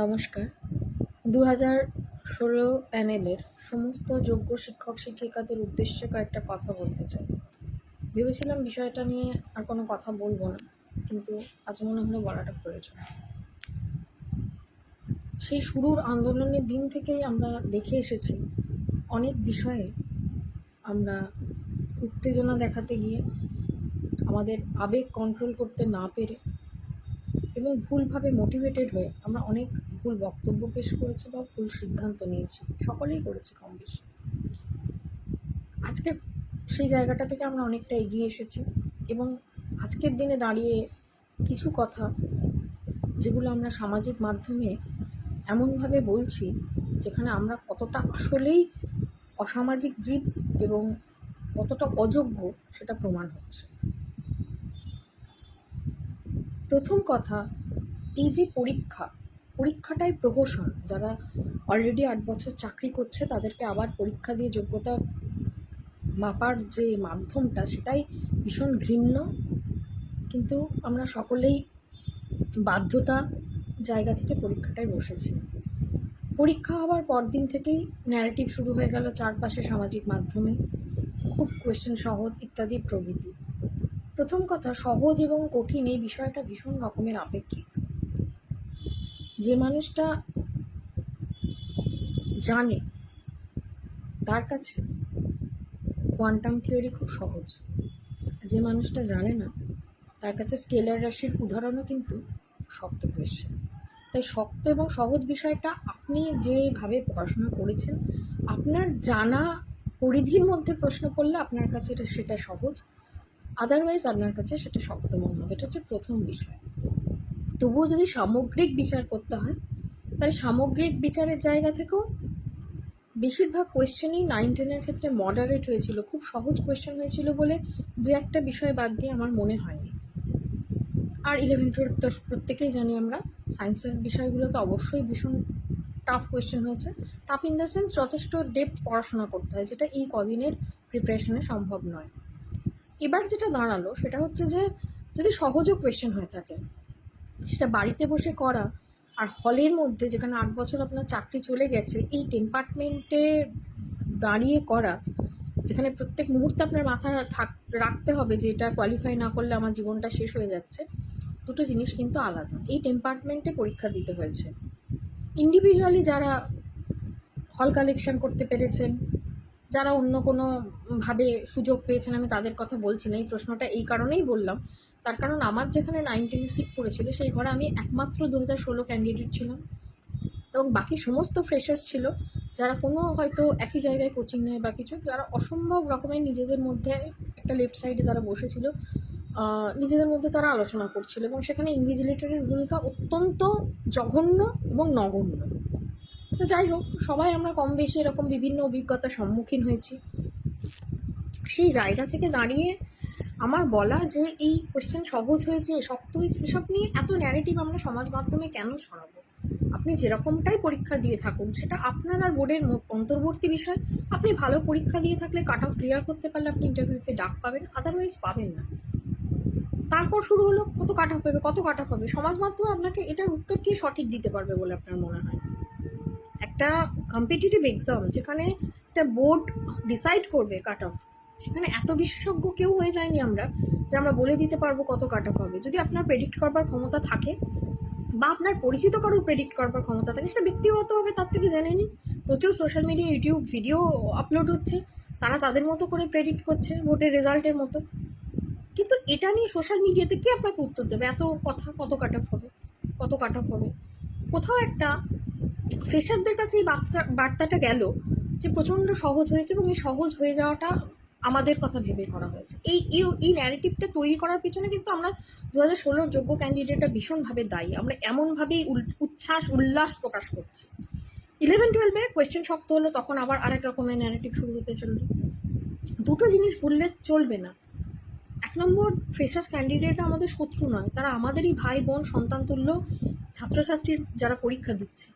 নমস্কার। দু হাজার ষোলো প্যানেলের সমস্ত যোগ্য শিক্ষক, শিক্ষিকাদের উদ্দেশ্যে কয়েকটা কথা বলতে চাই। ভেবেছিলাম বিষয়টা নিয়ে আর কোনো কথা বলব না, কিন্তু আজ মনে হলো বলাটা প্রয়োজন। সেই শুরুর আন্দোলনের দিন থেকেই আমরা দেখে এসেছি, অনেক বিষয়ে আমরা উত্তেজনা দেখাতে গিয়ে আমাদের আবেগ কন্ট্রোল করতে না পেরে এবং ভুলভাবে মোটিভেটেড হয়ে আমরা অনেক ভুল বক্তব্য পেশ করেছি বা ভুল সিদ্ধান্ত নিয়েছি। সকলেই করেছি কম বেশি। আজকে সেই জায়গাটা থেকে আমরা অনেকটা এগিয়ে এসেছি এবং আজকের দিনে দাঁড়িয়ে কিছু কথা যেগুলো আমরা সামাজিক মাধ্যমে এমনভাবে বলছি যেখানে আমরা কতটা আসলেই অসামাজিক জীব এবং কতটা অযোগ্য সেটা প্রমাণ হচ্ছে। প্রথম কথা, এই যে পরীক্ষা, পরীক্ষাটাই প্রহসন। যারা অলরেডি আট বছর চাকরি করছে, তাদেরকে আবার পরীক্ষা দিয়ে যোগ্যতা মাপার যে মাধ্যমটা, সেটাই ভীষণ ঘৃণ্য। কিন্তু আমরা সকলেই বাধ্যতা জায়গা থেকে পরীক্ষাটায় বসেছি। পরীক্ষা হওয়ার পর দিন থেকেই ন্যারেটিভ শুরু হয়ে গেল চারপাশে সামাজিক মাধ্যমে। খুব কোয়েশ্চেন সহজ ইত্যাদি প্রভৃতি। প্রথম কথা, সহজ এবং কঠিন এই বিষয়টা ভীষণ রকমের আপেক্ষিক। যে মানুষটা জানে তার কাছে কোয়ান্টাম থিওরি খুব সহজ। যে মানুষটা জানে না, তার কাছে স্কেলার রাশির উদাহরণও কিন্তু শক্ত হয়েছে তাই শক্ত এবং সহজ বিষয়টা আপনি যেভাবে পড়াশোনা করেছেন, আপনার জানা পরিধির মধ্যে প্রশ্ন করলে আপনার কাছে এটা, সেটা সহজ। আদারওয়াইজ আপনার কাছে সেটা শক্ত মনে হবে। এটা হচ্ছে প্রথম বিষয়। তবুও যদি সামগ্রিক বিচার করতে হয়, তাহলে সামগ্রিক বিচারের জায়গা থেকেও বেশিরভাগ কোয়েশ্চেনই নাইন টেনের ক্ষেত্রে মডারেট হয়েছিল। খুব সহজ কোয়েশ্চেন হয়েছিল বলে দু একটা বিষয় বাদ দিয়ে আমার মনে হয়নি। আর ইলেভেন টুয়েলভ তো প্রত্যেকেই জানি আমরা সায়েন্সের বিষয়গুলো তো অবশ্যই ভীষণ টাফ কোয়েশ্চেন হয়েছে। টাফ ইন দ্য সেন্স যথেষ্ট ডেপথ পড়াশোনা করতে হয়, যেটা এই কদিনের প্রিপারেশনে সম্ভব নয়। এবার যেটা দাঁড়াল সেটা হচ্ছে যে, যদি সহজও কোয়েশ্চেন হয়ে থাকে সেটা বাড়িতে বসে করা আর হলের মধ্যে যেখানে আট বছর আপনার চাকরি চলে গেছে, এই ডিপার্টমেন্টে দাঁড়িয়ে করা, যেখানে প্রত্যেক মুহূর্তে আপনার মাথায় থাক, রাখতে হবে যে এটা কোয়ালিফাই না করলে আমার জীবনটা শেষ হয়ে যাচ্ছে, দুটো জিনিস কিন্তু আলাদা। এই ডিপার্টমেন্টে পরীক্ষা দিতে হয়েছে। ইন্ডিভিজুয়ালি যারা হল কালেকশন করতে পেরেছেন যারা অন্য কোনো ভাবে সুযোগ পেয়েছেন, আমি তাদের কথা বলছি না। এই প্রশ্নটা এই কারণেই বললাম। তার কারণ আমার যেখানে নাইনটিন সিট পড়েছিল, সেই ঘরে আমি একমাত্র দু হাজার ষোলো ক্যান্ডিডেট ছিলাম। এবং বাকি সমস্ত ফ্রেশার্স ছিল, যারা কোনো হয়তো একই জায়গায় কোচিং নেয় বা কিছু যারা অসম্ভব রকমের নিজেদের মধ্যে একটা লেফট সাইডে তারা বসেছিল। নিজেদের মধ্যে তারা আলোচনা করছিল এবং সেখানে ইনভিজিলেটরের ভূমিকা অত্যন্ত জঘন্য এবং নগণ্য। তো যাই হোক, সবাই আমরা কম বেশি এরকম বিভিন্ন অভিজ্ঞতার সম্মুখীন হয়েছি। সেই জায়গা থেকে দাঁড়িয়ে আমার বলা যে এই কোশ্চেন সহজ হয়েছে শক্ত হয়েছে এসব নিয়ে এত ন্যারেটিভ আমরা সমাজ মাধ্যমে কেন ছড়াবো? আপনি যেরকমটাই পরীক্ষা দিয়ে থাকুন, সেটা আপনার আর বোর্ডের অন্তর্বর্তী বিষয়। আপনি ভালো পরীক্ষা দিয়ে থাকলে কাট অফ ক্লিয়ার করতে পারলে আপনি ইন্টারভিউতে ডাক পাবেন আদারওয়াইজ পাবেন না। তারপর শুরু হলো, কত কাট অফ হবে, কত কাট অফ হবে? সমাজ মাধ্যমে আপনাকে এটার উত্তর কি সঠিক দিতে পারবে বলে আপনার মনে হয়? একটা কম্পিটিটিভ এক্সাম যেখানে একটা বোর্ড ডিসাইড করবে কাট অফ সেখানে এত বিশেষজ্ঞ কেউ হয়ে যায়নি আমরা যে আমরা বলে দিতে পারব কত কাট অফ হবে। যদি আপনার প্রেডিক্ট করবার ক্ষমতা থাকে বা আপনার পরিচিত কারোর প্রেডিক্ট করবার ক্ষমতা থাকে, সেটা ব্যক্তিগতভাবে তার থেকে জেনে নিন। প্রচুর social media YouTube video upload হচ্ছে, তারা তাদের মতো করে প্রেডিক্ট করছে ভোটের রেজাল্টের মতো। কিন্তু এটা নিয়ে সোশ্যাল মিডিয়াতে কে আপনাকে উত্তর দেবে? এত কথা, কত কাট অফ হবে? কত কাট অফ হবে? কোথাও একটা ফ্রেশারদের কাছে এই বার্তা, বার্তাটা গেল যে প্রচণ্ড সহজ হয়েছে এবং এই সহজ হয়ে যাওয়াটা আমাদের কথা ভেবে করা হয়েছে। এই এই ন্যারেটিভটা তৈরি করার পিছনে কিন্তু আমরা দু হাজার ষোলোর যোগ্য ক্যান্ডিডেটরা ভীষণভাবে দায়ী। আমরা এমনভাবেই উচ্ছ্বাস, উল্লাস প্রকাশ করছি। ইলেভেন টুয়েলভে কোয়েশ্চেন শক্ত হলো, তখন আবার আরেক রকমের ন্যারেটিভ শুরু হতে চলল। দুটো জিনিস ভুললে চলবে না। এক নম্বর ফ্রেশার্স ক্যান্ডিডেটরা আমাদের শত্রু নয়, তারা আমাদেরই ভাই, বোন, সন্তান তুল্য, ছাত্রছাত্রীর যারা পরীক্ষা দিচ্ছে।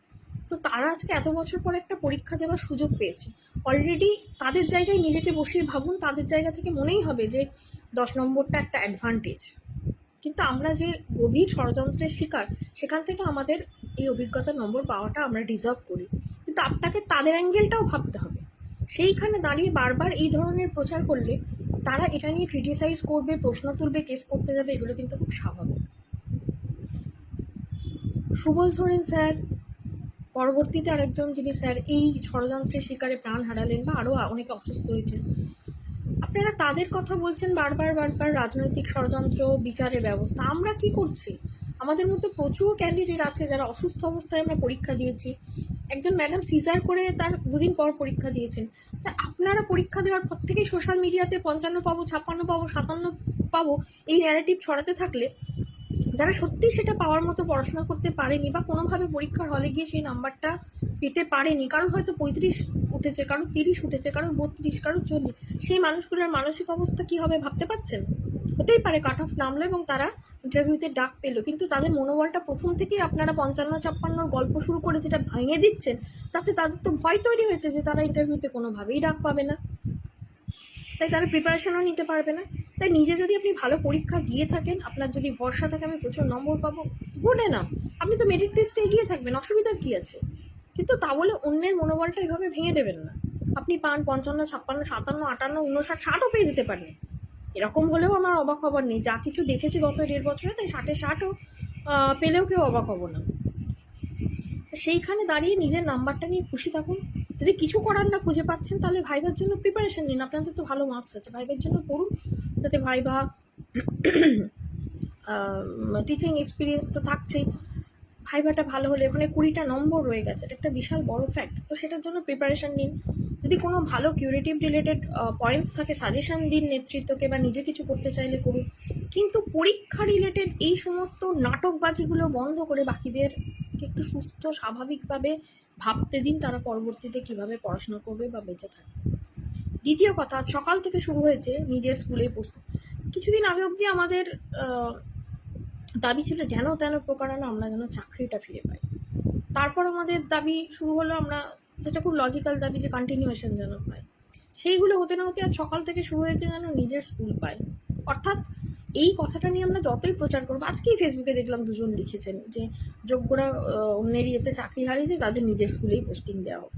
তো তারা আজকে এত বছর পর একটা পরীক্ষা দেওয়ার সুযোগ পেয়েছে। অলরেডি তাদের জায়গায় নিজেকে বসিয়ে ভাবুন, তাদের জায়গা থেকে মনেই হবে যে দশ নম্বরটা একটা অ্যাডভান্টেজ কিন্তু আমরা যে গভীর ষড়যন্ত্রের শিকার, সেখান থেকে আমাদের এই অভিজ্ঞতার নম্বর পাওয়াটা আমরা ডিজার্ভ করি। কিন্তু আপনাকে তাদের অ্যাঙ্গেলটাও ভাবতে হবে। সেইখানে দাঁড়িয়ে বারবার এই ধরনের প্রচার করলে তারা এটা নিয়ে ক্রিটিসাইজ করবে, প্রশ্ন তুলবে কেস করতে যাবে, এগুলো কিন্তু খুব স্বাভাবিক। সুবল সোরেন স্যার পরবর্তীতে আরেকজন যিনি স্যার, এই ষড়যন্ত্রের শিকারে প্রাণ হারালেন বা আরও অনেকে অসুস্থ হয়েছেন। আপনারা তাদের কথা বলছেন বারবার বারবার, রাজনৈতিক ষড়যন্ত্র, বিচারের ব্যবস্থা। আমরা কি করছি? আমাদের মধ্যে প্রচুর ক্যান্ডিডেট আছে যারা অসুস্থ অবস্থায় আমরা পরীক্ষা দিয়েছি। একজন ম্যাডাম সিজার করে তার দুদিন পর পরীক্ষা দিয়েছেন। তা আপনারা পরীক্ষা দেওয়ার পর থেকেই সোশ্যাল মিডিয়াতে পঞ্চান্ন পাবো, ছাপ্পান্ন পাবো, সাতান্ন পাবো এই ন্যারেটিভ ছড়াতে থাকলে যারা সত্যি সেটা পাওয়ার মতো পড়াশোনা করতে পারেনি বা কোনোভাবে পরীক্ষার হলে গিয়ে সেই নাম্বারটা পেতে পারেনি কারণ হয়তো পঁয়ত্রিশ উঠেছে কারও তিরিশ উঠেছে কারও বত্রিশ কারও চল্লিশ, সেই মানুষগুলোর মানসিক অবস্থা কী হবে ভাবতে পারছেন? হতেই পারে কাট অফ নামলো এবং তারা ইন্টারভিউতে ডাক পেল, কিন্তু তাদের মনোবলটা প্রথম থেকেই আপনারা পঞ্চান্ন ছাপ্পান্নর গল্প শুরু করে যেটা ভেঙে দিচ্ছেন, তাতে তাদের তো ভয় তৈরি হয়েছে যে তারা ইন্টারভিউতে কোনোভাবেই ডাক পাবে না। তাই তারা প্রিপারেশনও নিতে পারবে না। তাই নিজে যদি আপনি ভালো পরীক্ষা দিয়ে থাকেন, আপনার যদি ভরসা থাকে, আমি প্রচুর নম্বর পাবো, গুডে না আপনি তো মেরিট টেস্টে এগিয়ে থাকবেন অসুবিধা কী আছে? কিন্তু তা বলে অন্যের মনোবলটা এভাবে ভেঙে দেবেন না। আপনি পান পঞ্চান্ন, ছাপ্পান্ন, সাতান্ন, আটান্ন, উনষাট, ষাটও পেয়ে যেতে পারেন। এরকম হলেও আমার অবাক হবার নেই। যা কিছু দেখেছি গত দেড় বছরে, তাই ষাটে ষাটও পেলেও কেউ অবাক হব না। সেইখানে দাঁড়িয়ে নিজের নাম্বারটা নিয়ে খুশি থাকুন। যদি কিছু করার না খুঁজে পাচ্ছেন, তাহলে ভাইবার জন্য প্রিপারেশন নিন। আপনাদের তো ভালো মার্কস আছে। ভাইবার জন্য পড়ুন। যাতে ভাইবা টিচিং এক্সপিরিয়েন্স তো থাকছেই। ভাইভাটা ভালো হলে ওখানে কুড়িটা নম্বর রয়ে গেছে, এটা একটা বিশাল বড় ফ্যাক্ট তো সেটার জন্য প্রিপারেশন নিন। যদি কোনো ভালো কিউরেটিভ রিলেটেড পয়েন্টস থাকে সাজেশান দিন নেতৃত্বকে বা নিজে কিছু করতে চাইলে করুন। কিন্তু পরীক্ষা রিলেটেড এই সমস্ত নাটকবাজিগুলো বন্ধ করে বাকিদেরকে একটু সুস্থ, স্বাভাবিকভাবে ভাবতে দিন তারা পরবর্তীতে কীভাবে পড়াশোনা করবে বা বেঁচে থাকবে। দ্বিতীয় কথা সকাল থেকে শুরু হয়েছে নিজের স্কুলে প্রস্তুত কিছুদিন আগে অবধি আমাদের দাবি ছিল যেন তেন প্রকারানো আমরা যেন চাকরিটা ফিরে পাই। তারপর আমাদের দাবি শুরু হলো আমরা যেটা খুব লজিক্যাল দাবি যে কন্টিনিউয়েশন যেন পাই। সেইগুলো হতে না হতে আজ সকাল থেকে শুরু হয়েছে যেন নিজের স্কুল পাই। অর্থাৎ এই কথাটা নিয়ে আমরা যতই প্রচার করব, আজকেই ফেসবুকে দেখলাম দুজন লিখেছেন যে যোগ্যরা অন্যের ইয়েতে চাকরি হারিয়েছে, তাদের নিজের স্কুলেই পোস্টিং দেওয়া হোক।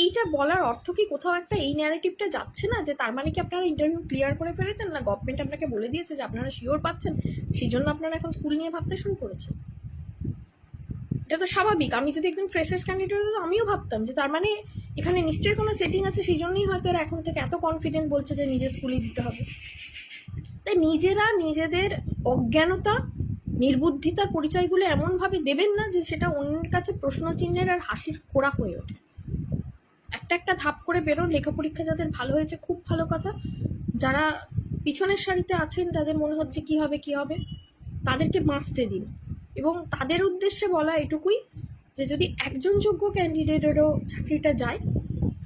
এইটা বলার অর্থ কি? কোথাও একটা এই ন্যারেটিভটা যাচ্ছে না যে তার মানে কি আপনারা ইন্টারভিউ ক্লিয়ার করে ফেলেছেন? না গভর্নমেন্ট আপনাকে বলে দিয়েছে যে আপনারা শিওর পাচ্ছেন? সেই জন্য আপনারা এখন স্কুল নিয়ে ভাবতে শুরু করেছেন। এটা তো স্বাভাবিক। আমি যদি একজন ফ্রেশার্স ক্যান্ডিডেট হতো আমিও ভাবতাম যে তার মানে এখানে নিশ্চয়ই কোনো সেটিং আছে সেই জন্যই হয়তো এরা এখন থেকে এত কনফিডেন্ট বলছে যে নিজের স্কুলেই দিতে হবে। তাই নিজেরা নিজেদের অজ্ঞানতা, নির্বুদ্ধিতার পরিচয়গুলো এমনভাবে দেবেন না যে সেটা অন্যের কাছে প্রশ্নচিহ্নের আর হাসির খোড়া হয়ে ওঠে। একটা একটা ধাপ করে বেরোন, লেখা পরীক্ষা যাদের ভালো হয়েছে, খুব ভালো কথা। যারা পিছনের সারিতে আছেন, তাদের মনে হচ্ছে কি হবে কি হবে, তাদেরকে বাঁচতে দিন। এবং তাদের উদ্দেশ্যে বলা এটুকুই যে, যদি একজন যোগ্য ক্যান্ডিডেটেরও চাকরিটা যায়,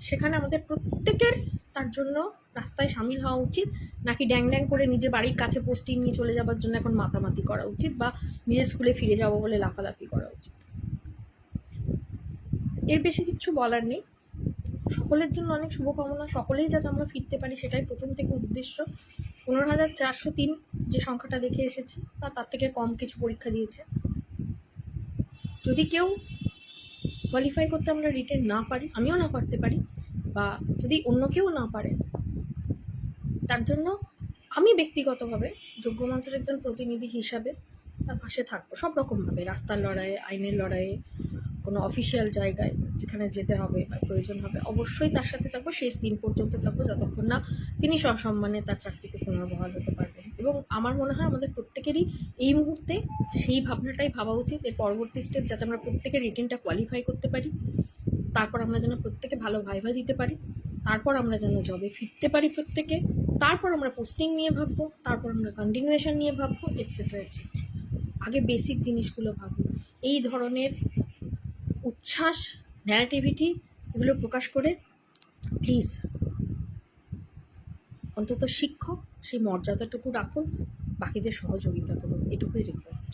সেখানে আমাদের প্রত্যেকের তার জন্য রাস্তায় সামিল হওয়া উচিত। নাকি ড্যাং ড্যাং করে নিজের বাড়ির কাছে পোস্টিং নিয়ে চলে যাওয়ার জন্য এখন মাতামাতি করা উচিত, বা নিজের স্কুলে ফিরে যাব বলে লাফালাফি করা উচিত। এর বেশি কিছু বলার নেই। সকলের জন্য অনেক শুভকামনা, সকলেই যাতে আমরা ফিরতে পারি, সেটাই প্রথম থেকে উদ্দেশ্য। পনেরো হাজার চারশো তিন যে সংখ্যাটা দেখে এসেছি বা তার থেকে কম কিছু পরীক্ষা দিয়েছে। যদি কেউ কোয়ালিফাই করতে আমরা রিটেন না পারি, আমিও না পারতে পারি, বা যদি অন্য কেউ না পারে, তার জন্য আমি ব্যক্তিগতভাবে যোগ্য মঞ্চের একজন প্রতিনিধি হিসাবে তার পাশে থাকব। সব রকমভাবে, রাস্তার লড়াইয়ে, আইনের লড়াইয়ে কোনো অফিসিয়াল জায়গায় যেখানে যেতে হবে বা প্রয়োজন হবে, অবশ্যই তার সাথে থাকব। শেষ দিন পর্যন্ত থাকব যতক্ষণ না তিনি সসম্মানে তার চাকরিতে পুনর্বহাল হতে পারবেন। এবং আমার মনে হয় আমাদের প্রত্যেকেরই এই মুহূর্তে সেই ভাবনাটাই ভাবা উচিত এর পরবর্তী স্টেপ যাতে আমরা প্রত্যেকে রিটেনটা কোয়ালিফাই করতে পারি, তারপর আমরা যেন প্রত্যেকে ভালো ভাইভা দিতে পারি, তারপর আমরা যেন জবে ফিরতে পারি প্রত্যেকে, তারপর আমরা পোস্টিং নিয়ে ভাববো, তারপর আমরা কন্টিনিউয়েশন নিয়ে ভাববো এটসেট্রা এটসেট্রা আগে বেসিক জিনিসগুলো ভাববো। এই ধরনের উচ্ছ্বাস ন্যারেটিভিটি এগুলো প্রকাশ করে। প্লিজ অন্তত শিক্ষক সেই মর্যাদাটুকু রাখুন, বাকিদের সহযোগিতা করুন, এটুকুই রিকোয়েস্ট